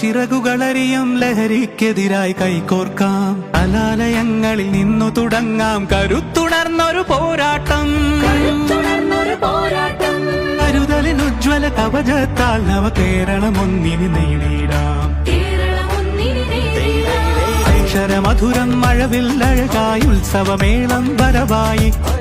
ചിറകുകളറിയും ലഹരിക്കെതിരായി കൈകോർക്കാം. കലാലയങ്ങളിൽ നിന്നു തുടങ്ങാം. കരുത്തുണർന്നൊരു പോരാട്ടം. കരുതലിനുജ്വല കവചത്താൽ നവ കേരളം ഒന്നിന് നേടിയിടാം അക്ഷരമധുരം മഴവിൽ ഉത്സവമേളം വരവായി.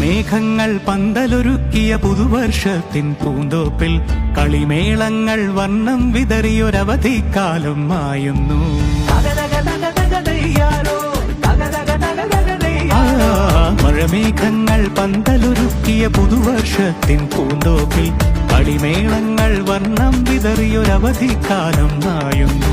മഴമേഘങ്ങൾ പന്തലൊരുക്കിയ പുതുവർഷത്തിൻ പൂന്തോപ്പിൽ കളിമേളങ്ങൾ വർണം വിതറിയൊരവധിക്കാലം മായുന്നു. മഴമേഘങ്ങൾ പന്തലൊരുക്കിയ പുതുവർഷത്തിൻ പൂന്തോപ്പിൽ കളിമേളങ്ങൾ വർണം വിതറിയൊരവധിക്കാലം മായുന്നു.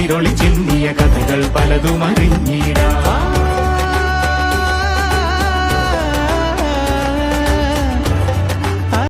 വിരളി ചിന്തിയ കഥകൾ പലതുമറിഞ്ഞ.